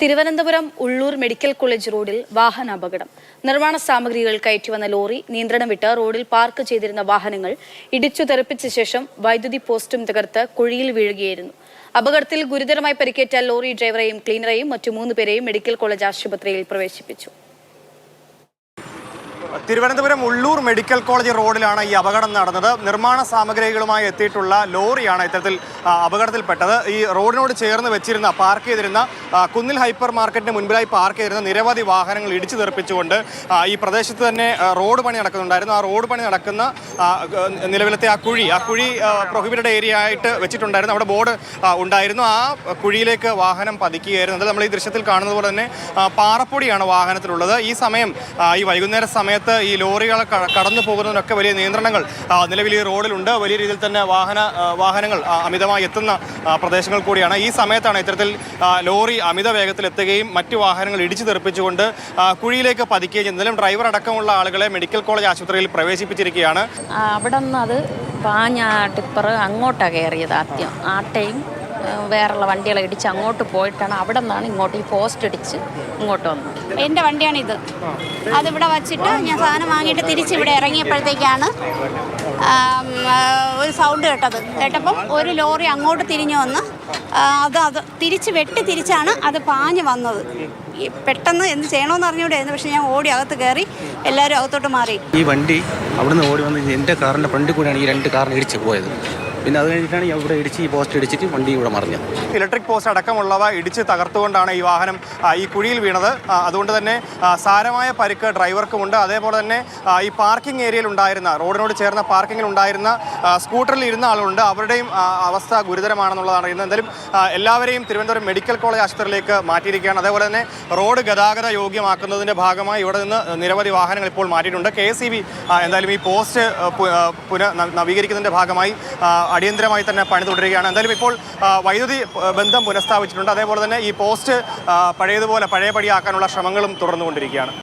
Thiruvananthapuram Ulloor medical college റോഡിൽ വാഹന അപകടം. നിർമ്മാണ സാമഗ്രികൾ കയറ്റിവന്ന ലോറി നിയന്ത്രണം വിട്ട് റോഡിൽ പാർക്ക് ചെയ്തിരുന്ന വാഹനങ്ങൾ ഇടിച്ചു തെറിപ്പിച്ച ശേഷം വൈദ്യുതി പോസ്റ്റും തകർത്ത് കുഴിയിൽ വീഴുകയായിരുന്നു. അപകടത്തിൽ ഗുരുതരമായി പരിക്കേറ്റ ലോറി ഡ്രൈവറെയും ക്ലീനറെയും മറ്റു മൂന്ന് പേരെയും മെഡിക്കൽ കോളേജ് ആശുപത്രിയിൽ പ്രവേശിപ്പിച്ചു. തിരുവനന്തപുരം ഉള്ളൂർ മെഡിക്കൽ കോളേജ് റോഡിലാണ് ഈ അപകടം നടന്നത്. നിർമ്മാണ സാമഗ്രികളുമായി എത്തിയിട്ടുള്ള ലോറിയാണ് ഇത്തരത്തിൽ അപകടത്തിൽപ്പെട്ടത്. ഈ റോഡിനോട് ചേർന്ന് വെച്ചിരുന്ന പാർക്ക് ചെയ്തിരുന്ന കുന്നിൽ ഹൈപ്പർ മാർക്കറ്റിന് മുൻപിലായി പാർക്ക് ചെയ്തിരുന്ന നിരവധി വാഹനങ്ങൾ ഇടിച്ചു തെറിപ്പിച്ചുകൊണ്ട് ഈ പ്രദേശത്ത് തന്നെ റോഡ് പണി നടക്കുന്നുണ്ടായിരുന്നു. ആ റോഡ് പണി നടക്കുന്ന നിലവിലത്തെ ആ കുഴി ആ കുഴി പ്രൊഹിബിറ്റഡ് ഏരിയ ആയിട്ട് വെച്ചിട്ടുണ്ടായിരുന്നു. അവിടെ ബോർഡ് ഉണ്ടായിരുന്നു. ആ കുഴിയിലേക്ക് വാഹനം പതിക്കുകയായിരുന്നു. അത് നമ്മൾ ഈ ദൃശ്യത്തിൽ കാണുന്നത് പോലെ തന്നെ പാറപ്പൊടിയാണ് വാഹനത്തിലുള്ളത്. ഈ സമയം ഈ വൈകുന്നേര സമയത്ത് ഈ ലോറികൾ കടന്നു പോകുന്നതിനൊക്കെ വലിയ നിയന്ത്രണങ്ങൾ നിലവിൽ ഈ റോഡിലുണ്ട്. വലിയ രീതിയിൽ തന്നെ വാഹന വാഹനങ്ങൾ അമിതമായി എത്തുന്ന പ്രദേശങ്ങൾ കൂടിയാണ്. ഈ സമയത്താണ് ഇത്തരത്തിൽ ലോറി അമിത വേഗത്തിൽ എത്തുകയും മറ്റു വാഹനങ്ങൾ ഇടിച്ചു തെറിപ്പിച്ചുകൊണ്ട് കുഴിയിലേക്ക് പതിക്കുകയും ചെയ്യുന്നത് എന്തായാലും ഡ്രൈവർ അടക്കമുള്ള ആളുകളെ മെഡിക്കൽ കോളേജ് ആശുപത്രിയിൽ പ്രവേശിപ്പിച്ചിരിക്കുകയാണ്. അവിടെ നിന്ന് അത് പാഞ്ഞ ടിപ്പർ അങ്ങോട്ടാണ് കയറിയത് ആദ്യം. ആ ഏ, വേറെയുള്ള വണ്ടികളെ ഇടിച്ച് അങ്ങോട്ട് പോയിട്ടാണ് അവിടെ നിന്നാണ് ഇങ്ങോട്ട് ഈ പോസ്റ്റ് ഇടിച്ച് ഇങ്ങോട്ട് വന്നത്. എന്റെ വണ്ടിയാണിത് അതിവിടെ വച്ചിട്ട് ഞാൻ സാധനം വാങ്ങിയിട്ട് തിരിച്ച് ഇവിടെ ഇറങ്ങിയപ്പോഴത്തേക്കാണ് ഒരു സൗണ്ട് കേട്ടത്. കേട്ടപ്പം ഒരു ലോറി അങ്ങോട്ട് തിരിഞ്ഞു വന്ന് അത് അത് തിരിച്ച് വെട്ടി തിരിച്ചാണ് അത് പാഞ്ഞ് വന്നത്. ഈ പെട്ടെന്ന് എന്ത് ചെയ്യണമെന്ന് അറിഞ്ഞൂടായിരുന്നു പക്ഷേ ഞാൻ ഓടി അകത്ത് കയറി എല്ലാവരും അകത്തോട്ട് മാറി. ഈ വണ്ടി അവിടുന്ന് ഓടി വന്ന് എന്റെ കാറിന്റെ ഫ്രണ്ടിൽ കൂടെയാണ് ഈ രണ്ട് കാറിന് ഇടിച്ച് പോയത്. പിന്നെ അത് കഴിഞ്ഞിട്ടാണ് ഇവിടെ ഇടിച്ച് ഈ പോസ്റ്റ് ഇടിച്ചിട്ട് വണ്ടി ഇവിടെ മറിഞ്ഞത്. ഇലക്ട്രിക് പോസ്റ്റ് അടക്കമുള്ളവ ഇടിച്ച് തകർത്തുകൊണ്ടാണ് ഈ വാഹനം ഈ കുഴിയിൽ വീണത്. അതുകൊണ്ട് തന്നെ സാരമായ പരിക്ക് ഡ്രൈവർക്കുമുണ്ട്. അതേപോലെ തന്നെ ഈ പാർക്കിംഗ് ഏരിയയിൽ ഉണ്ടായിരുന്ന റോഡിനോട് ചേർന്ന പാർക്കിംഗിൽ ഉണ്ടായിരുന്ന സ്കൂട്ടറിൽ ഇരുന്ന ആളുണ്ട്. അവരുടെയും അവസ്ഥ ഗുരുതരമാണെന്നുള്ളതാണ് ഇന്ന്. എന്തായാലും എല്ലാവരെയും തിരുവനന്തപുരം മെഡിക്കൽ കോളേജ് ആശുപത്രിയിലേക്ക് മാറ്റിയിരിക്കുകയാണ്. അതേപോലെ തന്നെ റോഡ് ഗതാഗത യോഗ്യമാക്കുന്നതിന്റെ ഭാഗമായി ഇവിടെ നിന്ന് നിരവധി വാഹനങ്ങൾ ഇപ്പോൾ മാറ്റിയിട്ടുണ്ട്. കെ എന്തായാലും ഈ പോസ്റ്റ് പുന നവീകരിക്കുന്നതിന്റെ ഭാഗമായി അടിയന്തരമായി തന്നെ പണി തുടരുകയാണ്. എന്തായാലും ഇപ്പോൾ വൈദ്യുതി ബന്ധം പുനഃസ്ഥാപിച്ചിട്ടുണ്ട്. അതേപോലെ തന്നെ ഈ പോസ്റ്റ് പഴയതുപോലെ പഴയപടിയാക്കാനുള്ള ശ്രമങ്ങളും തുടർന്നുകൊണ്ടിരിക്കുകയാണ്.